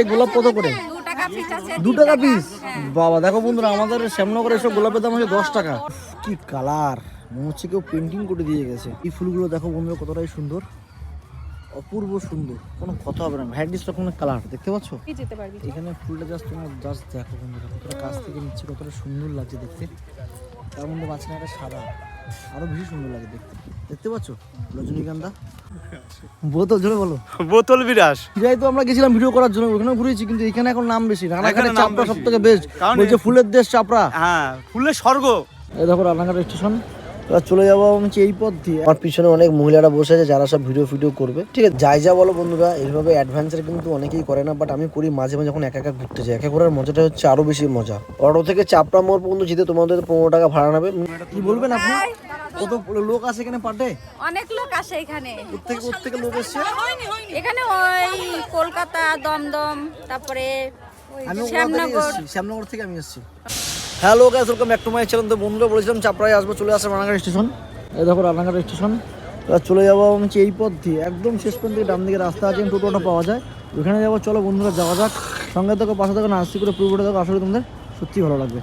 এই গোলাপ কত করে? দু টাকা পিস বাবা দেখো বন্ধুরা আমাদের শ্যামনগরে এসব গোলাপের দাম হচ্ছে দশ টাকা। কি কালার মনে হচ্ছে কেউ পেন্টিং করে দিয়ে গেছে। এই ফুলগুলো দেখো বন্ধুরা কতটাই সুন্দর। অপূর্ব সুন্দর। কোনো কথা হবে না। ভ্যারাইটিস রকমের কালার দেখতে পাচ্ছ? এখানে ফুলটা জাস্ট তোমার জাস্ট দেখো বন্ধুরা কতটা কাছ থেকে নিচ্ছে কতটা সুন্দর লাগছে দেখতে। তার মধ্যে মাঝখানে একটা সাদা। আরও বেশি সুন্দর লাগে দেখতে। দেখতে পাচ্ছ? রজনীগন্ধা? বোতল জোরে বলো। বোতল বিরাস যাই তো আমরা গেছিলাম ভিডিও করার জন্য ওখানে ঘুরেছি কিন্তু এখানে এখন নাম বেশি। রানাঘাটে চাপড়া সব থেকে বেস্ট ওই যে ফুলের দেশ চাপড়া। হ্যাঁ ফুলের স্বর্গ। এই দেখো রানাঘাট স্টেশন এবার চলে যাব আমি হচ্ছে এই পথ দিয়ে। আমার পিছনে অনেক মহিলারা বসে আছে যারা সব ভিডিও ফিডিও করবে। ঠিক আছে যাই যা বলো বন্ধুরা এইভাবে অ্যাডভেঞ্চার কিন্তু অনেকেই করে না বাট আমি করি মাঝে মাঝে যখন একা একা ঘুরতে যাই একা করার মজাটা হচ্ছে আরও বেশি মজা। অটো থেকে চাপড়া মোড় পর্যন্ত যেতে তোমাদের পনেরো টাকা ভাড়া নেবে। কি বলবেন আপনি? কত লোক আছে এখানে অনেক লোক আসে এখানে। প্রত্যেক প্রত্যেকে লোক এসছে? এখানে ওই কলকাতা দমদম তারপরে আমি শ্যামনগর। শ্যামনগর থেকে আমি এসেছি। Hello guys welcome back to my channel তো বন্ধুরা, বলেছিলাম চাপড়ায় আসব, চলে আসে রানাঘাট স্টেশন। এই দেখো রানাঘাট স্টেশন। এবার চলে যাব আমি এই পথ দিয়ে। একদম শেষ পর্যন্ত ডান দিকে রাস্তা আছে, টোটোটা পাওয়া যায়। ওখানে যাব, চলো বন্ধুরা, যাওয়া যাক। সঙ্গে দেখো পাশে দেখো নাচি করে পুরোটা দেখো আসলে তোমাদের সত্যি ভালো লাগবে।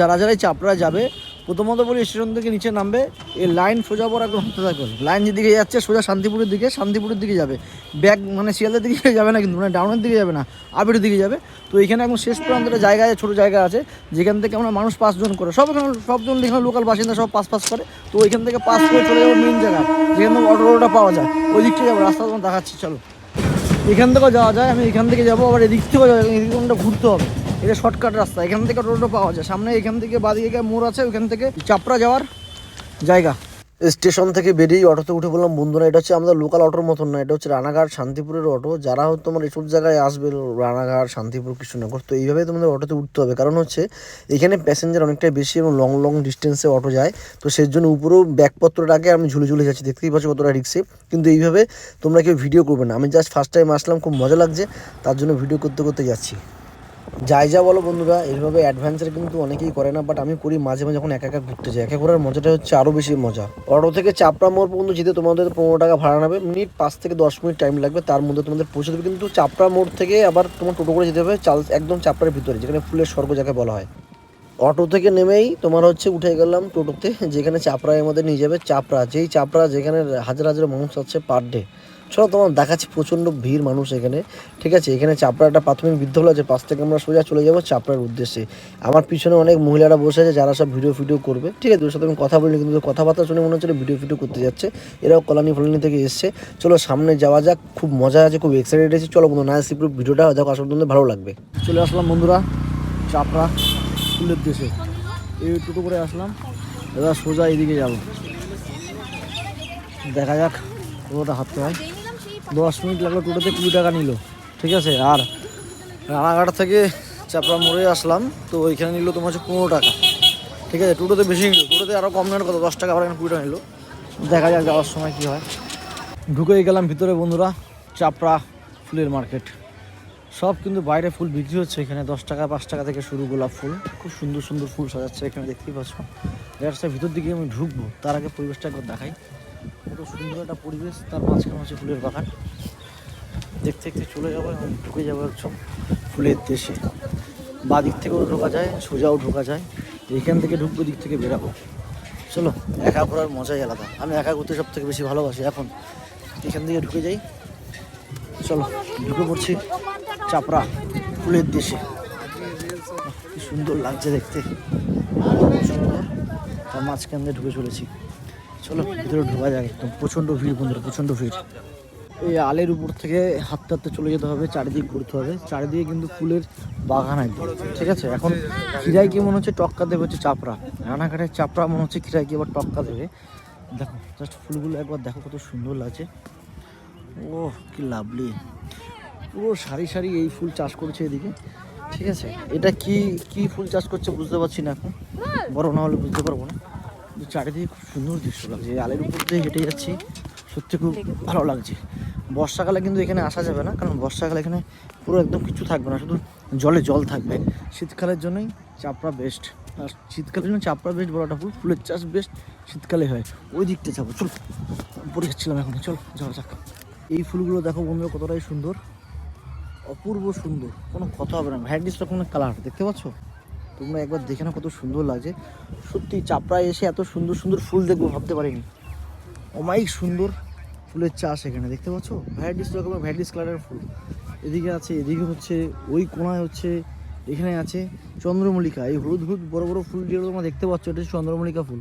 যারা যারাই চাপড়ায় যাবে প্রথমত বলি, স্টেশন থেকে নিচে নামবে। এই লাইন সোজা পর একদম হাঁটতে থাকবে লাইন যেদিকে যাচ্ছে, সোজা শান্তিপুরের দিকে শান্তিপুরের দিকে যাবে। ব্যাগ মানে শিয়ালদের দিকে যাবে না কিন্তু মানে ডাউনের দিকে যাবে না, আবিরের দিকে যাবে। তো এখানে এখন শেষ প্রান্তের জায়গা আছে, ছোটো জায়গা আছে, যেখান থেকে আমরা মানুষ পাঁচজন করে। সব এখানে, সবজন এখানে লোকাল বাসিন্দা, সব পাস পাস করে। তো ওইখান থেকে পাস করে চলে যাব মেন জায়গা, যেখান থেকে অটো টোটা পাওয়া যায়। ওই দিকটা যাব, রাস্তা তোমার দেখাচ্ছি, চলো। এখান থেকেও যাওয়া যায়, আমি এখান থেকে যাব, আবার এদিক থেকেও যাব এদিক থেকে ঘুরতে হবে। এটা শর্টকাট রাস্তা, এখান থেকে টোটো পাওয়া যায়। সামনে এখান থেকে বাদিকে মোড় আছে ওখান থেকে চাপড়া যাওয়ার জায়গা। স্টেশন থেকে বেরিয়ে অটোতে উঠে বললাম, বন্ধুরা, এটা হচ্ছে আমাদের লোকাল অটোর মতন না, এটা হচ্ছে রানাঘাট শান্তিপুরের অটো। যারা হয়তো তোমার এসব জায়গায় আসবে, রানাঘাট, শান্তিপুর, কৃষ্ণনগর, তো এইভাবে তোমাদের অটোতে উঠতে হবে। কারণ হচ্ছে, এখানে প্যাসেঞ্জার অনেকটাই বেশি এবং লং লং ডিস্টেন্সে অটো যায়। তো সেই জন্য উপরেও ব্যাগপত্র রাখে আমি ঝুলে ঝুলে যাচ্ছি, দেখতেই পাচ্ছি কতটা রিক্সে কিন্তু এইভাবে তোমরা কেউ ভিডিও করবে না। আমি জাস্ট ফার্স্ট টাইম আসলাম, খুব মজা লাগছে, তার জন্য ভিডিও করতে করতে যাচ্ছি। যাই যা বলো বন্ধুরা, এইভাবে অ্যাডভেঞ্চার কিন্তু অনেকেই করে না বাট আমি করি মাঝে মাঝে যখন একা একা ঘুরতে যাই। একা ঘোরার মজাটা হচ্ছে আরও বেশি মজা। অটো থেকে চাপড়া মোড় পর্যন্ত যেতে তোমাদের পনেরো টাকা ভাড়া নেবে। মিনিট পাঁচ থেকে দশ মিনিট টাইম লাগবে, তার মধ্যে তোমাদের পৌঁছে দেবে। কিন্তু চাপড়া মোড় থেকে আবার তোমার টোটো করে যেতে হবে, চাল একদম চাপড়ার ভিতরে, যেখানে ফুলের স্বর্গ যাকে বলা হয়। অটো থেকে নেমেই তোমার হচ্ছে উঠে গেলাম টোটোতে, যেখানে চাপড়ায় আমাদের নিয়ে যাবে চাপড়া। যেই চাপড়া যেখানে হাজার হাজার মানুষ আছে পার ডে চলো তোমার দেখাচ্ছি, প্রচণ্ড ভিড় মানুষ এখানে, ঠিক আছে? এখানে চাপড়া একটা প্রাথমিক বিদ্যালয় আছে পাশ থেকে আমরা সোজা চলে যাব চাপড়ার উদ্দেশ্যে। আমার পিছনে অনেক মহিলারা বসে আছে যারা সব ভিডিও ফিডিও করবে, ঠিক আছে? ওর সাথে আমি কথা বলিনি, কিন্তু কথাবার্তা শুনে মনে হচ্ছে ভিডিও ফিডিও করতে যাচ্ছে। এরাও কলানি ফলানি থেকে এসছে। চলো সামনে যাওয়া যাক, খুব মজা আছে, খুব এক্সাইটেড আছে চলো বন্ধু না পুরো ভিডিওটা দেখো আসলে তোমাদের ভালো লাগবে। চলে আসলাম বন্ধুরা, চাপড়া ফুলের দেশে। এই টোটো করে আসলাম, এবার সোজা এইদিকে যাব। দেখা যাক কতটা হাঁটতে হয়। দশ মিনিট লাগল টোটোতে কুড়ি টাকা নিল, ঠিক আছে? আর রানাঘাট থেকে চাপড়া মোড়ে আসলাম, তো ওইখানে নিল তোমার হচ্ছে পনেরো টাকা, ঠিক আছে? টোটোতে বেশি নিল, টোটোতে আরও কম নেওয়ার কথা, দশ টাকা আবার এখানে কুড়ি টাকা নিল। দেখা যাক যাওয়ার সময় কী হয়। ঢুকেই গেলাম ভিতরে বন্ধুরা, চাপড়া ফুলের মার্কেট। সব কিন্তু বাইরে ফুল বিক্রি হচ্ছে এখানে, দশ টাকা, পাঁচ টাকা থেকে শুরু গোলাপ ফুল। খুব সুন্দর সুন্দর ফুল সাজাচ্ছে এখানে, দেখতেই পাচ্ছ। জাস্ট ভিতর দিকে আমি ঢুকবো, তার আগে পরিবেশটা একবার দেখাই। কত সুন্দর একটা পরিবেশ, তার মাঝখানে হচ্ছে ফুলের বাগান। দেখতে দেখতে চলে যাব এবং ঢুকে যাব একদম ফুলের দেশে। বা দিক থেকেও ঢোকা যায়, সোজাও ঢোকা যায়। এখান থেকে ঢুকবো, দিক থেকে বেরাবো। চলো, একা ঘোরার মজাই আলাদা। আমি একা ঘুরতে সব থেকে বেশি ভালোবাসি এখন। এখান থেকে ঢুকে যাই। চলো, ঢুকে পড়ছি চাপড়া ফুলের দেশে। কি সুন্দর লাগছে দেখতে। তার মাঝখান দিয়ে ঢুকে চলেছি। চলো, ভিতরে ঢোকা যায় একদম। প্রচণ্ড ভিড় বন্ধুরা, প্রচণ্ড ভিড়। এই আলের উপর থেকে হাঁটতে হাঁটতে চলে যেতে হবে, চারিদিক ঘুরতে হবে। চারিদিকে কিন্তু ফুলের বাগান একদম, ঠিক আছে? এখন খিরাই কি মনে হচ্ছে টক্কা দেবে হচ্ছে চাপড়া। রানাঘাটের চাপড়া মনে হচ্ছে খিরাই কি আবার টক্কা দেবে। দেখো জাস্ট ফুলগুলো একবার দেখো কত সুন্দর লাগছে। ও কি লাভলি। পুরো সারি সারি এই ফুল চাষ করছে এদিকে, ঠিক আছে? এটা কি কি ফুল চাষ করছে বুঝতে পারছি না এখন। বড় না হলে বুঝতে পারব না। চারিদিকে খুব সুন্দর দৃশ্য লাগছে। আলের উপর দিয়ে হেঁটে যাচ্ছি। সত্যি খুব ভালো লাগছে। বর্ষাকালে কিন্তু এখানে আসা যাবে না, কারণ বর্ষাকালে এখানে পুরো একদম কিছু থাকবে না, শুধু জলে জল থাকবে। শীতকালের জন্যই চাপড়া বেস্ট আর শীতকালের জন্য চাপড়া বেস্ট বড়টা ফুল ফুলের চাষ বেস্ট শীতকালে হয়। ওই দিকটা যাব, চল। পড়ে যাচ্ছিলাম এখন চল, যাওয়া যাক। এই ফুলগুলো দেখো বন্ধুরা কতটাই সুন্দর। অপূর্ব সুন্দর, কোনো কথা হবে না। ভ্যারাইটিস রকমের কালার দেখতে পাচ্ছ? তোমরা একবার দেখে না কত সুন্দর লাগছে। সত্যি চাপড়ায় এসে এত সুন্দর সুন্দর ফুল দেখব ভাবতে পারিনি। অমায়িক সুন্দর ফুলের চাষ এখানে, দেখতে পাচ্ছ? ভ্যারাইটিস রকমের ভ্যারাইটিস কালারের ফুল। এদিকে আছে, এদিকে হচ্ছে, ওই কোনায় হচ্ছে, এখানে আছে চন্দ্রমল্লিকা। এই হলুদ হলুদ বড় বড় ফুল যেগুলো তোমরা দেখতে পাচ্ছ, এটা চন্দ্রমল্লিকা ফুল।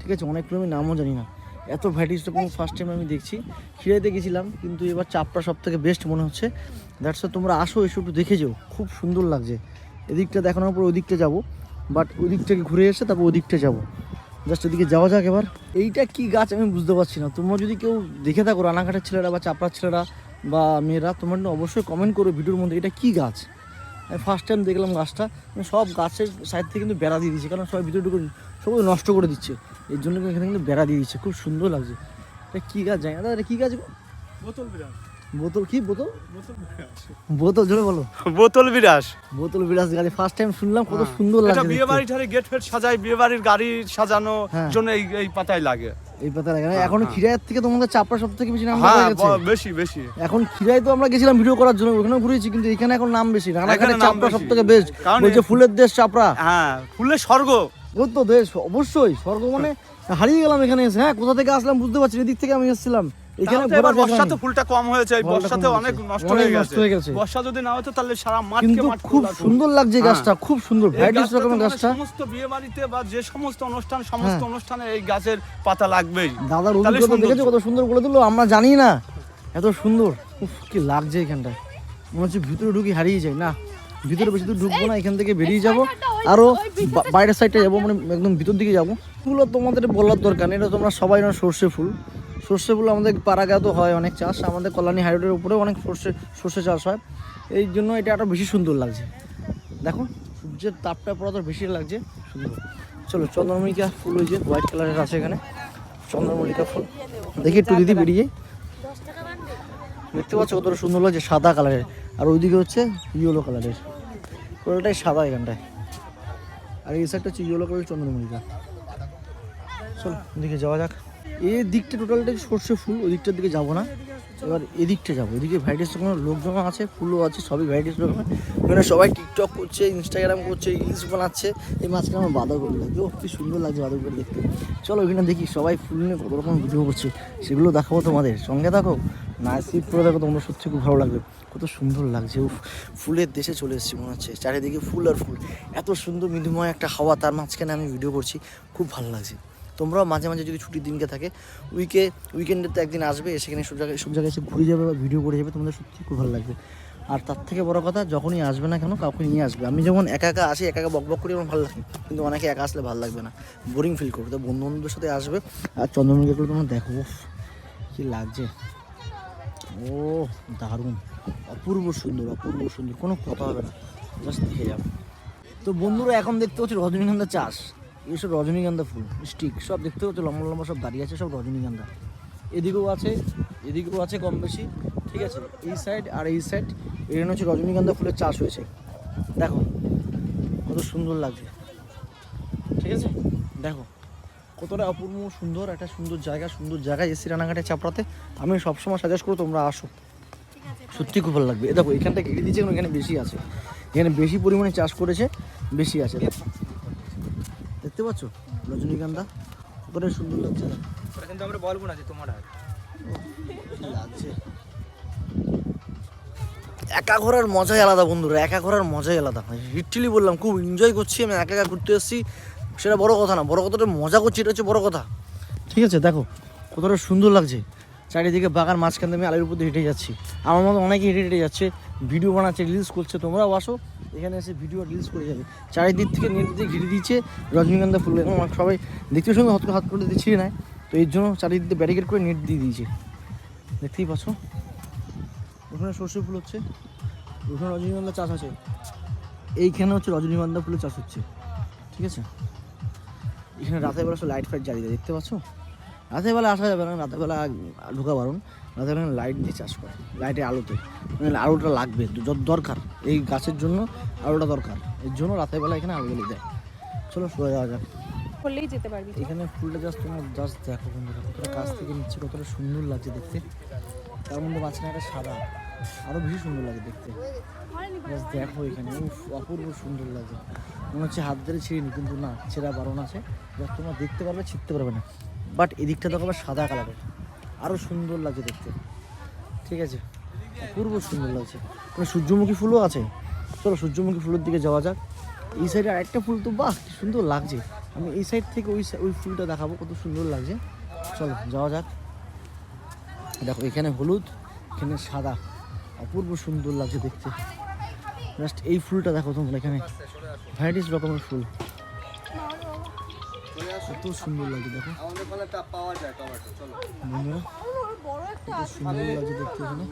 ঠিক আছে অনেকগুলো আমি নামও জানি না। এত ভ্যারাইটিস রকম ফার্স্ট টাইম আমি দেখছি। খিরাইতে গেছিলাম, কিন্তু এবার চাপটা সব থেকে বেস্ট মনে হচ্ছে। দ্যাটস তোমরা আসো, এসে একটু দেখে যাও। খুব সুন্দর লাগছে। এদিকটা দেখানোর পর ওদিকটা যাব বাট ওদিক থেকে ঘুরে এসে তারপর ওদিকটা যাব। জাস্ট এদিকে যাওয়া যাক এবার। এইটা কি গাছ আমি বুঝতে পারছি না। তোমরা যদি কেউ দেখে থাকো, রানাঘাটের ছেলেরা বা চাপড়ার ছেলেরা বা মেয়েরা, তোমরা অবশ্যই কমেন্ট করো ভিডিওর মধ্যে, এটা কি গাছ? আমি ফার্স্ট টাইম দেখলাম গাছটা। সব গাছের সাইড থেকে কিন্তু বেড়া দিয়ে দিচ্ছে কারণ সবাই ভিডিও ঢুকে সবাই নষ্ট করে দিচ্ছে। এর জন্য এখানে কিন্তু বেড়া দিয়ে দিচ্ছে খুব সুন্দর লাগছে। এটা কী গাছ জানি না। এটা কী গাছ বোতল বিরাস বোতল কি? বোতল? বোতল জোরে বলো। বোতল বিরাস বোতল বিলাস গাছ ফার্স্ট টাইম শুনলাম কত সুন্দর এটা বিয়ে বাড়ি ঠারে গেট ফেট সাজাই বিয়ে বাড়ির গাড়ি সাজানো হ্যাঁ। জন্য এই এই পাতায় লাগে। এই পাতা লাগে হ্যাঁ, এখন হ্যাঁ। খিরাইয়ের থেকে তোমাদের চাপড়া সব থেকে বেশি নাম হ্যাঁ হয়ে বেশি বেশি। এখন খিরাই তো আমরা গেছিলাম ভিডিও করার জন্য ওখানেও ঘুরেছি কিন্তু এখানে এখন নাম বেশি। নাম চাপড়া সব থেকে বেস্ট বলছে ফুলের দেশ চাপড়া। হ্যাঁ ফুলের স্বর্গ। ও তো দেশ অবশ্যই। স্বর্গ মানে হারিয়ে গেলাম এখানে এসে। হ্যাঁ কোথা থেকে আসলাম বুঝতে পারছি এদিক থেকে আমি এসেছিলাম। এখানে তাও তো এবার বর্ষা জায়গা তো নেই। ফুলটা কম হয়েছে এই বর্ষাতে অনেক নষ্ট হয়ে গেছে। বর্ষা যদি না হতো তাহলে সারা মাঠকে কিন্তু খুব। সুন্দর লাগছে হ্যাঁ। গাছটা খুব সুন্দর ভ্যারাইটিস রকমের মানে গাছটা। সমস্ত বিয়ে বাড়িতে বা যে সমস্ত অনুষ্ঠান সমস্ত হ্যাঁ। অনুষ্ঠানে এই গাছের পাতা লাগবেই। দাদার তাহলে অভিজ্ঞতা দেখেছ কত সুন্দর বলে দিলো আমরা জানি না। এত সুন্দর। উফ কি লাগছে এখানটায়। মনে হচ্ছে ভিতরে ঢুকি হারিয়ে যায় না? ভিতরে বেশি দূর ঢুকবো না এখান থেকে বেরিয়ে যাব। আরও বাইরের সাইডটা যাব মানে একদম ভিতর দিকে যাব। ফুলও তোমাদের বলার দরকার নেই এটা তোমরা সবাই না সর্ষে ফুল। সর্ষে ফুল আমাদের পাড়াগাঁতো হয় অনেক চাষ, আমাদের কল্যাণী হাইরোডের উপরেও অনেক সর্ষে সর্ষে চাষ হয়। এই জন্য এটা আরও বেশি সুন্দর লাগছে। দেখো, সূর্যের তাপটা পড়া তো বেশি লাগছে, সুন্দর। চলো, চন্দ্রমল্লিকা ফুল ওই যে হোয়াইট কালারের আছে এখানে। চন্দ্রমল্লিকা ফুল। দেখি একটু দিদি বেরিয়ে। দেখতে পাচ্ছ কতটা সুন্দর লাগছে, সাদা কালারের আর ওইদিকে হচ্ছে ইয়েলো কালারের পুরোটাই সাদা এখানটায় আর এই সাইডটা হচ্ছে ইয়েলো কালারের চন্দ্রমল্লিকা। চলো এদিকে যাওয়া যাক। এই দিকটা টোটালটাই সর্ষে ফুল ওই দিকটার দিকে যাব না। এবার এদিকটা যাব। এদিকে ভ্যারাইটিস রকমের লোকজন আছে, ফুলও আছে, সবই ভ্যারাইটিস রকমের এখানে সবাই টিকটক করছে ইনস্টাগ্রাম করছে রিলস বানাচ্ছে। এই মাঝখানে আমার বাঁধাকপি লাগছে। ও কি সুন্দর লাগছে বাঁধাকপি দেখতে। চলো ওইখানে দেখি সবাই ফুল নিয়ে কত রকম ভিডিও করছে। সেগুলো দেখাবো তোমাদের। সঙ্গে দেখো না স্কিপ করে দেখো তোমরা সত্যি খুব ভালো লাগবে। কত সুন্দর লাগছে, উফ। ফুলের দেশে চলে এসেছি মনে হচ্ছে। চারিদিকে ফুল আর ফুল। এত সুন্দর মৃদুময় একটা হাওয়া, তার মাঝখানে আমি ভিডিও করছি। খুব ভালো লাগছে। তোমরাও মাঝে মাঝে যদি ছুটির দিনকে থাকে উইকে উইকেন্ডে তো একদিন আসবে, সেখানে সব জায়গায় সব জায়গায় এসে ঘুরে যাবে বা ভিডিও করে যাবে, তোমাদের সত্যি খুব ভালো লাগবে। আর তার থেকে বড় কথা, যখনই আসবে না কেন, কাউকে নিয়ে আসবে। আমি যখন একা একা আসি, একা একা বক করি, আমার ভালো লাগে কিন্তু অনেকে একা আসলে ভালো লাগবে না। বোরিং ফিল করবে। তো বন্ধু বান্ধবদের সাথে আসবে, আর চন্দ্রমুখীগুলো তোমরা দেখো কি লাগছে। ও, দারুণ। অপূর্ব সুন্দর অপূর্ব সুন্দর। কোনো কথা হবে না। জাস্ট দেখে যাও। তো বন্ধুরা, এখন দেখতে পাচ্ছি রজনীগন্ধা চাষ। এইসব রজনীগন্ধা ফুল, স্টিক, সব দেখতে পাচ্ছ, লম্বা লম্বা সব দাঁড়িয়ে আছে, সব রজনীগন্ধা। এদিকেও আছে এদিকেও আছে কম বেশি, ঠিক আছে? এই সাইড আর এই সাইড এখানে হচ্ছে রজনীগন্ধা ফুলের চাষ হয়েছে। দেখো, কত সুন্দর লাগছে। ঠিক আছে? দেখো, কতটা অপূর্ব সুন্দর, একটা সুন্দর জায়গা, সুন্দর জায়গায় এসি রানাঘাটে চাপড়াতে। আমি সবসময় সাজেস্ট করব তোমরা আসো। সত্যি খুব ভালো লাগবে। দেখো এখানটা ঘিরে দিয়েছে, এখানে বেশি আছে। এখানে বেশি পরিমাণে চাষ করেছে, বেশি আছে। দেখো। দেখতে পাচ্ছ? রজনীগন্ধা। কতটা সুন্দর লাগছে। দেখো। কিন্তু আমরা বলব না যে তোমার হাত লাগছে? একা ঘোরার মজাই আলাদা বন্ধুরা একা ঘোরার মজাই আলাদা। হিটলি বললাম খুব এনজয় করছি আমি একা একা ঘুরতে এসেছি। সেটা বড় কথা না বড় কথাটা মজা করছি এটা হচ্ছে বড় কথা। ঠিক আছে দেখো কতটা সুন্দর লাগছে। চারিদিকে বাগান মাঝখান থেকে আমি আলের উপর দিয়ে হেঁটে যাচ্ছি। আমার মতো অনেকে হেঁটে হেঁটে যাচ্ছে, ভিডিও বানাচ্ছে রিলস করছে, তোমরাও আসো, এখানে এসে ভিডিও রিলস করে যাবে। চারিদিক থেকে নেট দিয়ে ঘিরে দিচ্ছে রজনীগন্ধা ফুল। এবং সবাই দেখতে সুন্দর হাত হাত করে দিচ্ছি নেয় তো এর জন্য চারিদিক দিয়ে ব্যারিকেড করে নেট দিয়ে দিয়েছে। দেখতেই পাচ্ছ? ওখানে সর্ষে ফুল হচ্ছে, ওখানে রজনীগন্ধা চাষ আছে। এইখানে হচ্ছে রজনীগন্ধা ফুলের চাষ হচ্ছে। ঠিক আছে? এখানে রাতের বেলা সব লাইট ফাইট জ্বালিয়ে দেখতে পাচ্ছ? রাতের বেলা আসা যাবে না রাতের বেলা ঢোকা বারণ। রাতের বেলা লাইট দিয়ে চাষ করে লাইটের আলোতে। মানে আলোটা লাগবে যত দরকার। এই গাছের জন্য আলোটা দরকার। এর জন্য রাতের বেলা এখানে আলো দেয়। চলো সোজা যাওয়া যাক। করলেই যেতে পারবি। এখানে ফুলটা জাস্ট তোমার জাস্ট দেখো বন্ধুরা কতটা কাছ থেকে নিচ্ছে কতটা সুন্দর লাগছে দেখতে। তার মধ্যে মাঝখানে একটা সাদা আরও বেশি সুন্দর লাগে দেখতে। Just দেখো এখানে অপূর্ব সুন্দর লাগে। মনে হচ্ছে হাত ধরে ছিঁড়িনি কিন্তু না ছেঁড়া বারণ আছে। Just তোমরা দেখতে পারবে ছিঁড়তে পারবে না। বাট এদিকটা দেখো আবার সাদা কালারের। আরও সুন্দর লাগছে দেখতে। ঠিক আছে? অপূর্ব সুন্দর লাগছে। মানে সূর্যমুখী ফুলও আছে? চলো সূর্যমুখী ফুলের দিকে যাওয়া যাক। এই সাইডে আরেকটা ফুল তো, বাহ, কি সুন্দর লাগছে। আমি এই সাইড থেকে ওই ওই ফুলটা দেখাবো, কত সুন্দর লাগছে। চলো, যাওয়া যাক। দেখো, এখানে হলুদ, এখানে সাদা। অপূর্ব সুন্দর লাগছে দেখতে। জাস্ট এই ফুলটা দেখো তোমরা এখানে। ভ্যারাইটিস রকমের ফুল। কত সুন্দর লাগছে দেখো। বন্ধুরা কত সুন্দর লাগছে দেখতে এখানে।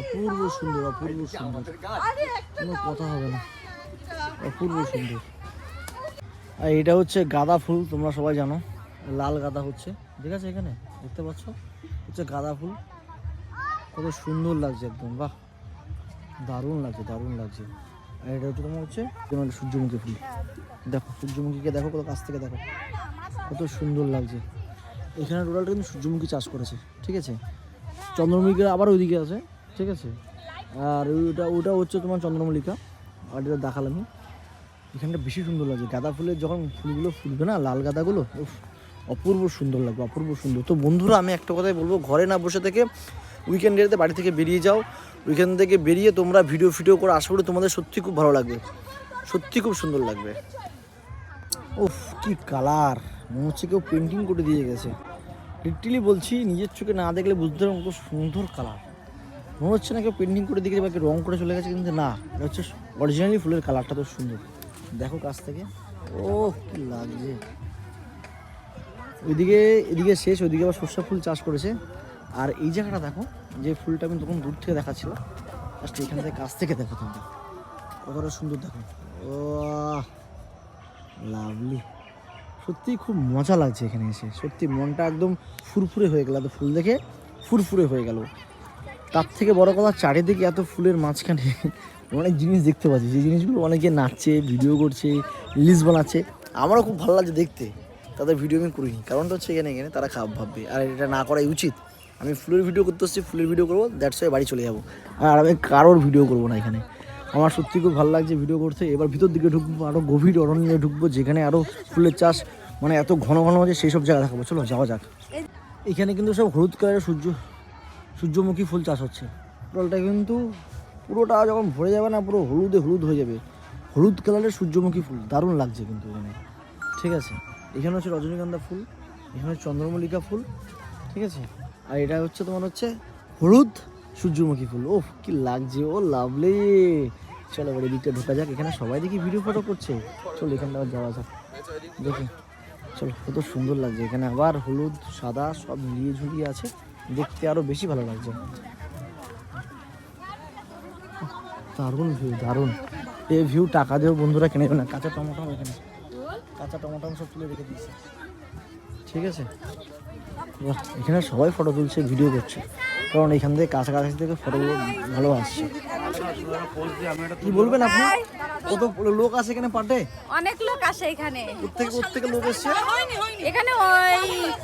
অপূর্ব সুন্দর অপূর্ব সুন্দর। কোনো কথা হবে না। অপূর্ব সুন্দর। আর এটা হচ্ছে গাঁদা ফুল তোমরা সবাই জানো। লাল গাঁদা হচ্ছে ঠিক আছে এখানে? দেখতে পাচ্ছ? হচ্ছে গাঁদা ফুল। কত সুন্দর লাগছে একদম বাহ। দারুণ লাগছে দারুণ লাগছে। আর এটা হচ্ছে তোমার হচ্ছে সূর্যমুখী ফুল। দেখো, সূর্যমুখীকে দেখো, কত কাছ থেকে দেখো। কত সুন্দর লাগছে। এখানে টোটালটা কিন্তু সূর্যমুখী চাষ করেছে, ঠিক আছে? চন্দ্রমল্লিকা আবার ওইদিকে আছে, ঠিক আছে? আর ওইটা ওটা হচ্ছে তোমার চন্দ্রমল্লিকা, আর এটা দেখালাম এখানটা বেশি সুন্দর লাগছে। গাঁদা ফুলের যখন ফুলগুলো ফুলবে না, লাল গাঁদাগুলো অপূর্ব সুন্দর লাগবে, অপূর্ব সুন্দর। তো বন্ধুরা, আমি একটা কথাই বলব, ঘরে না বসে থেকে উইকেন্ড ডেতে বাড়ি থেকে বেরিয়ে যাও। উইকেন্ড থেকে বেরিয়ে তোমরা ভিডিও ফিডিও করে করি তোমাদের সত্যি খুব ভালো লাগবে। সত্যি খুব সুন্দর লাগবে। উফ, কি কালার। মনে হচ্ছে কেউ পেন্টিং করে দিয়ে গেছে। লিটারালি বলছি, নিজের চোখে না দেখলে বুঝতে পারব কত সুন্দর কালার। মনে হচ্ছে না কেউ পেন্টিং করে দিয়ে গেছে বা রং করে চলে গেছে, কিন্তু না, এটা হচ্ছে অরিজিনালি ফুলের কালারটা তো সুন্দর। দেখো কাছ থেকে। ও কি লাগছে। ওইদিকে, এদিকে শেষ, ওইদিকে আবার সর্ষা ফুল চাষ করেছে। আর এই জায়গাটা দেখো, যে ফুলটা আমি তখন দূর থেকে দেখাচ্ছিল জাস্ট এখান থেকে কাছ থেকে দেখো তোমরা। কতটা সুন্দর দেখো। ও লাভলি সত্যি খুব মজা লাগছে এখানে এসে। সত্যি মনটা একদম ফুরফুরে হয়ে গেল, এত ফুল দেখে ফুরফুরে হয়ে গেল। তার থেকে বড় কথা চারিদিকে এত ফুলের মাঝখানে অনেক জিনিস দেখতে পাচ্ছি। যে জিনিসগুলো অনেকে নাচছে, ভিডিও করছে, রিলস বানাচ্ছে। আমারও খুব ভালো লাগছে দেখতে। তাদের ভিডিও আমি করিনি। কারণটা হচ্ছে এখানে এখানে তারা খারাপ ভাববে। আর এটা না করাই উচিত। আমি ফুলের ভিডিও করতে আসছি ফুলের ভিডিও করব দ্যাটস ওয়াই বাড়ি চলে যাব। আর আমি কারোর ভিডিও করব না এখানে। আমার সত্যি খুব ভালো লাগছে ভিডিও করতে। এবার ভিতর দিকে ঢুকবো আরও গভীর অরণ্যে ঢুকবো, যেখানে আরও ফুলের চাষ মানে এত ঘন ঘন আছে সেই সব জায়গা দেখাবো। চলো, যাওয়া যাক। এখানে কিন্তু সব হলুদ কালারের সূর্য, সূর্যমুখী ফুল চাষ হচ্ছে। টোটালটা কিন্তু পুরোটা যখন ভরে যাবে না, পুরো হলুদে হলুদ হয়ে যাবে। হলুদ কালারের সূর্যমুখী ফুল, দারুণ লাগছে কিন্তু এখানে। ঠিক আছে? এখানে হচ্ছে রজনীগন্ধা ফুল, এখানে চন্দ্রমল্লিকা ফুল, ঠিক আছে? আর এটা হচ্ছে তোমার হচ্ছে হলুদ সূর্যমুখী ফুল। ওহ কি লাগছে। ও, লাভলি। চলো এবার এদিকটা ঢোকা যাক। এখানে সবাই দেখি ভিডিও ফটো করছে। চলো এখানটা আবার যাওয়া যাক। দেখি। চলো, কত সুন্দর লাগছে। এখানে আবার হলুদ, সাদা সব মিলিয়ে ঝুলিয়ে আছে। দেখতে আরও বেশি ভালো লাগছে। দারুণ ভিউ দারুণ। এই ভিউ টাকা দিয়েও বন্ধুরা কিনে না। কাঁচা টমেটো এখানে। কাঁচা টমেটো সব তুলে রেখে দিয়েছে। ঠিক আছে? এখানে সবাই ফটো তুলছে ভিডিও করছে। কারণ এখান থেকে কাছাকাছি থেকে ফটোগুলো ভালো আসছে। কি বলবেন আপনি? কত লোক আছে এখানে পাটে অনেক লোক আসে এখানে। প্রত্যেকে প্রত্যেকে লোক এসছে? এখানে ওই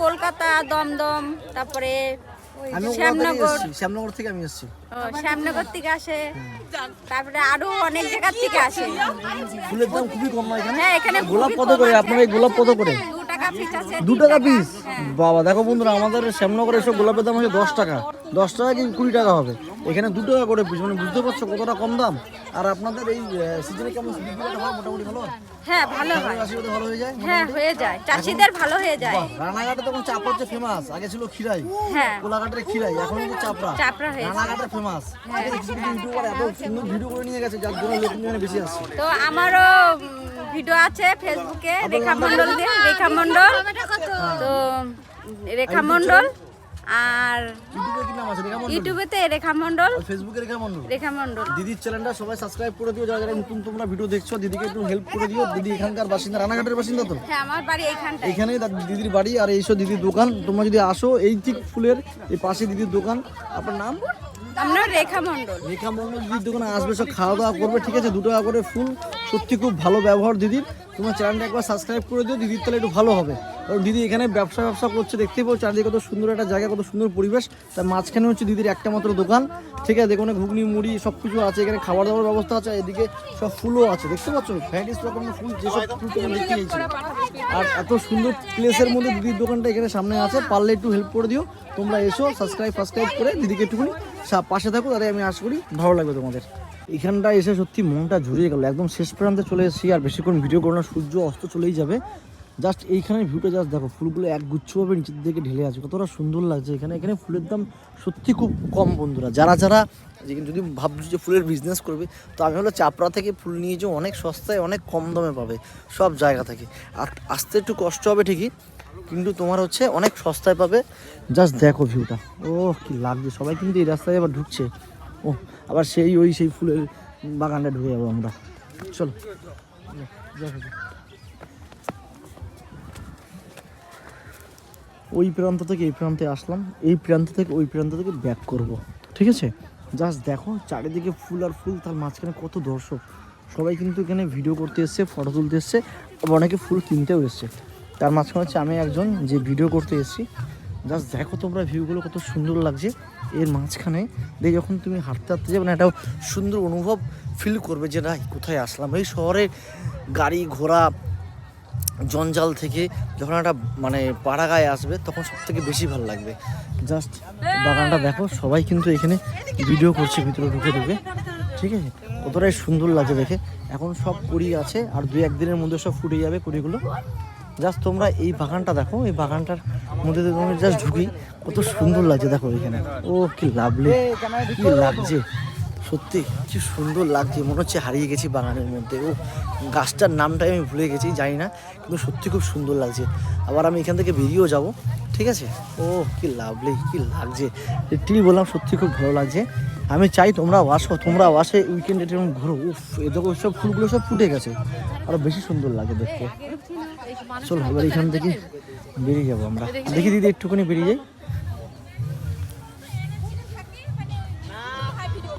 কলকাতা দমদম তারপরে আমি শ্যামনগর। শ্যামনগর থেকে আমি এসেছি। শ্যামনগর থেকে আসে। তারপরে আরও অনেক জায়গার থেকে আসে। ফুলের দাম খুবই কম এখানে? হ্যাঁ এখানে গোলাপ কত করে। আপনার এই গোলাপ কত করে? দু টাকা পিস পিস হ্যাঁ। বাবা দেখো বন্ধুরা আমাদের শ্যামনগরে এসব গোলাপের দাম হচ্ছে দশ টাকা। দশ টাকা কি কুড়ি টাকা হবে। এখানে দু টাকা করে পিস মানে বুঝতে পারছ কতটা কম দাম? আর আপনাদের এই সিজনে কেমন মোটামুটি ভালো? হ্যাঁ ভালো হয়। ভালো হয়ে যায়? হ্যাঁ হয়ে যায়। চাষিদের ভালো হয়ে যায়। রানাঘাটে তখন চাপড়া হচ্ছে ফেমাস আগে ছিল খিরাই হ্যাঁ। কোলাঘাটের খিরাই এখন কিন্তু চাপড়া। চাপড়া হয়েছে রানাঘাটের ফেমাস কিছু কিছু ইউটিউবার এত সুন্দর ভিডিও করে নিয়ে গেছে যার জন্য লোক বেশি আসছে। তো আমারও ভিডিও আছে ফেসবুকে রেখা মন্ডল দিয়ে রেখা মন্ডল তো রেখা মন্ডল আর ইউটিউবেতে রেখা মন্ডল ফেসবুকে রেখা মন্ডল রেখা মন্ডল দিদির চ্যানেলটা সবাই সাবস্ক্রাইব করে দিও যারা যারা নতুন তোমরা ভিডিও দেখছ দিদিকে একটু হেল্প করে দিও। দিদি এখানকার বাসিন্দা রানাঘাটের বাসিন্দা তো? হ্যাঁ আমার বাড়ি এইখানটায়। এখানেই দিদির বাড়ি আর এইসব দিদির দোকান। তোমরা যদি আসো এই ঠিক ফুলের এই পাশে দিদির দোকান। আপনার নাম? আমরা রেখা মন্ডল রেখা মন্ডল দিদির দোকানে আসবে সব খাওয়া দাওয়া করবে ঠিক আছে? দু টাকা করে ফুল সত্যি খুব ভালো ব্যবহার দিদির তোমার চ্যানেলটা একবার সাবস্ক্রাইব করে দিও দিদির তাহলে একটু ভালো হবে। কারণ দিদি এখানে ব্যবসা ব্যবসা করছে চারদিকে কত সুন্দর একটা জায়গা কত সুন্দর পরিবেশ। তার মাঝখানে হচ্ছে দিদির একটা মাত্র দোকান ঠিক আছে? দেখুন ঘুগনি মুড়ি সব কিছু আছে। এখানে খাবার দাবার ব্যবস্থা আছে এদিকে সব ফুলও আছে। দেখতে পাচ্ছ? ভ্যারাইটিস রকমের ফুল যেসব ফুল দেখতে আর এত সুন্দর প্লেসের মধ্যে দিদির দোকানটা এখানে সামনে আছে। পারলে একটু হেল্প করে দিও। তোমরা এসো সাবস্ক্রাইব ফাবস্ক্রাইব করে দিদিকে একটুখানি সা- পাশে থাকো, তাহলে আমি আশা করি ভালো লাগবে তোমাদের। এখানটা এসে সত্যি মনটা জুড়িয়ে গেল। একদম শেষ প্রান্তে চলে এসেছি, আর বেশিক্ষণ ভিডিও করো না, সূর্য অস্ত চলেই যাবে। জাস্ট এইখানের ভিউটা জাস্ট দেখো, ফুলগুলো এক গুচ্ছভাবে নিচের দিকে ঢেলে আছে, কতটা সুন্দর লাগছে এখানে। এখানে ফুলের দাম সত্যি খুব কম বন্ধুরা। যারা যারা যে- যদি ভাবছ যে ফুলের বিজনেস করবে, তো আমি হলো চাপড়া থেকে ফুল নিয়ে যাও অনেক সস্তায়, অনেক কম দামে পাবে সব জায়গা থেকে। আর আসতে একটু কষ্ট হবে ঠিকই কিন্তু তোমার হচ্ছে অনেক সস্তায় পাবে। জাস্ট দেখো ভিউটা ও কি লাগছে। সবাই কিন্তু এই রাস্তায় আবার ঢুকছে। ও আবার সেই ওই সেই ফুলের বাগানটা ঢুকে যাব আমরা। চলো। ওই প্রান্ত থেকে এই প্রান্তে আসলাম। এই প্রান্ত থেকে ওই প্রান্ত থেকে ব্যাক করব। ঠিক আছে? জাস্ট দেখো, চারিদিকে ফুল আর ফুল, তার মাঝখানে কত দর্শক। সবাই কিন্তু এখানে ভিডিও করতে এসছে ফটো তুলতে এসছে, আবার অনেকে ফুল কিনতেও এসছে। তার মাঝখানে হচ্ছে আমি একজন যে ভিডিও করতে এসেছি। জাস্ট দেখো তোমরা ভিউগুলো কত সুন্দর লাগছে। এর মাঝখানে দিয়ে যখন তুমি হাঁটতে হাঁটতে যাবে না একটা সুন্দর অনুভব ফিল করবে যে না কোথায় আসলাম? এই শহরে গাড়ি ঘোড়া, জঞ্জাল থেকে যখন একটা মানে পাড়া গায়ে আসবে, তখন সব থেকে বেশি ভালো লাগবে। জাস্ট বাগানটা দেখো, সবাই কিন্তু এখানে ভিডিও করছে, ভিতরে ঢুকে ঢুকে। ঠিক আছে? কতটাই সুন্দর লাগছে দেখে। এখন সব কুড়ি আছে, আর দুই একদিনের মধ্যে সব ফুটে যাবে কুড়িগুলো। জাস্ট তোমরা এই বাগানটা দেখো, এই বাগানটার মধ্যে তোমরা জাস্ট ঢুকি। কত সুন্দর লাগছে, দেখো এখানে। ও, কি লাভলি, কি লাগছে। সত্যি, কি সুন্দর লাগছে, মনে হচ্ছে হারিয়ে গেছি বাগানের মধ্যে। ও, গাছটার নামটাই আমি ভুলে গেছি, জানি না, কিন্তু সত্যি খুব সুন্দর লাগছে। আবার আমি এখান থেকে বেরিয়েও যাব, ঠিক আছে? ও, কি লাভলি, কি লাগছে। ঠিক বললাম, সত্যি খুব ভালো লাগছে। আমি চাই তোমরাও আসো তোমরাও আসে উইকেন্ডে এরকম ঘুরো। উফ, এ দেখো সব ফুলগুলো সব ফুটে গেছে। আরও বেশি সুন্দর লাগে দেখতে। চলো এবার এখান থেকে বেরিয়ে যাব আমরা। দেখি দিদি একটুখানি বেরিয়ে যাই।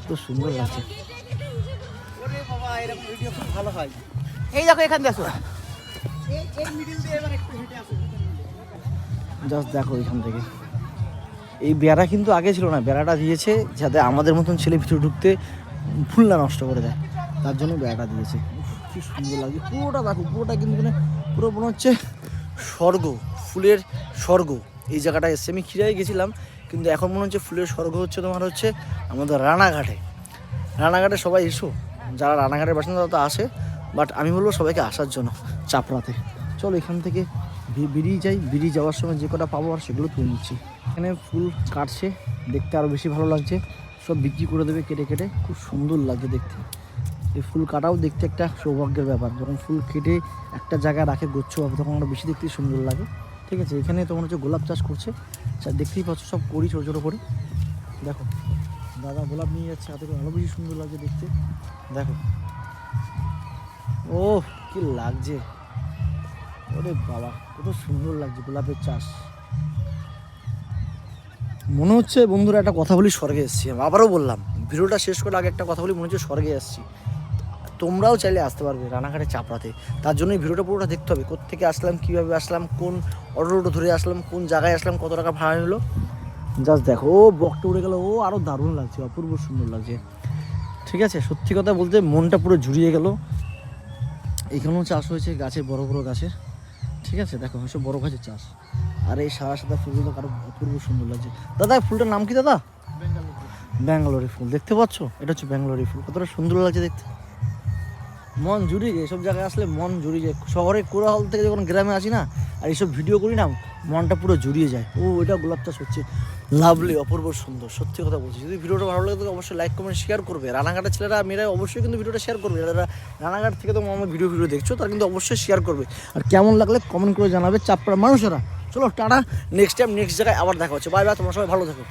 তো সুন্দর লাগছে। এই দেখো এখান দিয়ে আসো। জাস্ট দেখো এখান থেকে। এই বেড়া কিন্তু আগে ছিল না বেড়াটা দিয়েছে যাতে আমাদের মতন ছেলে ভিতরে ঢুকতে ফুল না নষ্ট করে দেয়। তার জন্য বেড়াটা দিয়েছে। কি সুন্দর লাগে পুরোটা দেখো পুরোটা কিন্তু মানে পুরো মনে হচ্ছে স্বর্গ, ফুলের স্বর্গ। এই জায়গাটা এসছে আমি খিরাই গেছিলাম, কিন্তু এখন মনে হচ্ছে ফুলের স্বর্গ হচ্ছে তোমার হচ্ছে আমাদের রানাঘাটে। রানাঘাটে সবাই এসো, যারা রানাঘাটের বাসিন্দা তারা তো আসে বাট আমি বলব সবাইকে আসার জন্য চাপড়াতে। চলো এখান থেকে বেরিয়ে যাই, বেরিয়ে যাওয়ার সময় যে কটা পাবো আর সেগুলো তুলে নিচ্ছি। এখানে ফুল কাটছে, দেখতে আরও বেশি ভালো লাগছে, সব বিক্রি করে দেবে কেটে কেটে, খুব সুন্দর লাগছে দেখতে। এই ফুল কাটাও দেখতে একটা সৌভাগ্যের ব্যাপার। যখন ফুল কেটে একটা জায়গায় রাখে গুচ্ছভাবে তখন আরও বেশি দেখতে সুন্দর লাগে। ঠিক আছে, এখানে তোমার হচ্ছে গোলাপ চাষ করছে। যা দেখতেই পাচ্ছ, সব করি ছোটো ছোটো করে। দেখো, দাদা গোলাপ নিয়ে যাচ্ছে, হাতে করে আরও বেশি সুন্দর লাগছে দেখতে। দেখো। ও, কি লাগছে। ওরে বাবা, কত সুন্দর লাগছে গোলাপের চাষ। মনে হচ্ছে বন্ধুরা একটা কথা বলি স্বর্গে এসেছি। আবারও বললাম, ভিডিওটা শেষ করে আগে একটা কথা বলি, মনে হচ্ছে স্বর্গে এসেছি। তোমরাও চাইলে আসতে পারবে রানাঘাটে চাপড়াতে। তার জন্য এই ভিডিওটা পুরোটা দেখতে হবে কোথেকে আসলাম কীভাবে আসলাম কোন অটো টোটো ধরে আসলাম কোন জায়গায় আসলাম কত টাকা ভাড়া নিলো জাস্ট দেখো ও বকটা উড়ে গেল ও আরও দারুণ লাগছে অপূর্ব সুন্দর লাগছে। ঠিক আছে সত্যি কথা বলতে মনটা পুরো জুড়িয়ে গেল। এখানেও চাষ হয়েছে গাছে বড় বড় গাছের ঠিক আছে দেখো সব বড় গাছের চাষ। আর এই সাদা সাদা ফুলগুলো কারও অপূর্ব সুন্দর লাগছে। দাদা ফুলটার নাম কি দাদা? ব্যাঙ্গালোরি ফুল দেখতে পাচ্ছ? এটা হচ্ছে ব্যাঙ্গালোরি ফুল কতটা সুন্দর লাগছে দেখতে। মন জুড়িয়ে যায়, এসব জায়গায় আসলে মন জুড়িয়ে যায়। শহরে কোলাহল থেকে যখন গ্রামে আসি না, আর এইসব ভিডিও করি না, মনটা পুরো জুড়িয়ে যায়। ও, এটা গোলাপ চাষ হচ্ছে। লাভলি অপূর্ব সুন্দর, সত্যি কথা বলছি। যদি ভিডিওটা ভালো লাগে অবশ্যই লাইক কমেন্ট শেয়ার করবে। রানাঘাটের ছেলেরা মেয়েরা অবশ্যই কিন্তু ভিডিওটা শেয়ার করবে। যারা রানাঘাট থেকে তো আমার ভিডিও ভিডিও দেখছ, তারা কিন্তু অবশ্যই শেয়ার করবে। আর কেমন লাগলে কমেন্ট করে জানাবে চাপড়া মানুষেরা। চলো, টাটা নেক্সট টাইম নেক্সট জায়গায় আবার দেখা হচ্ছে। বাই বাই তোমরা সবাই ভালো থাকো।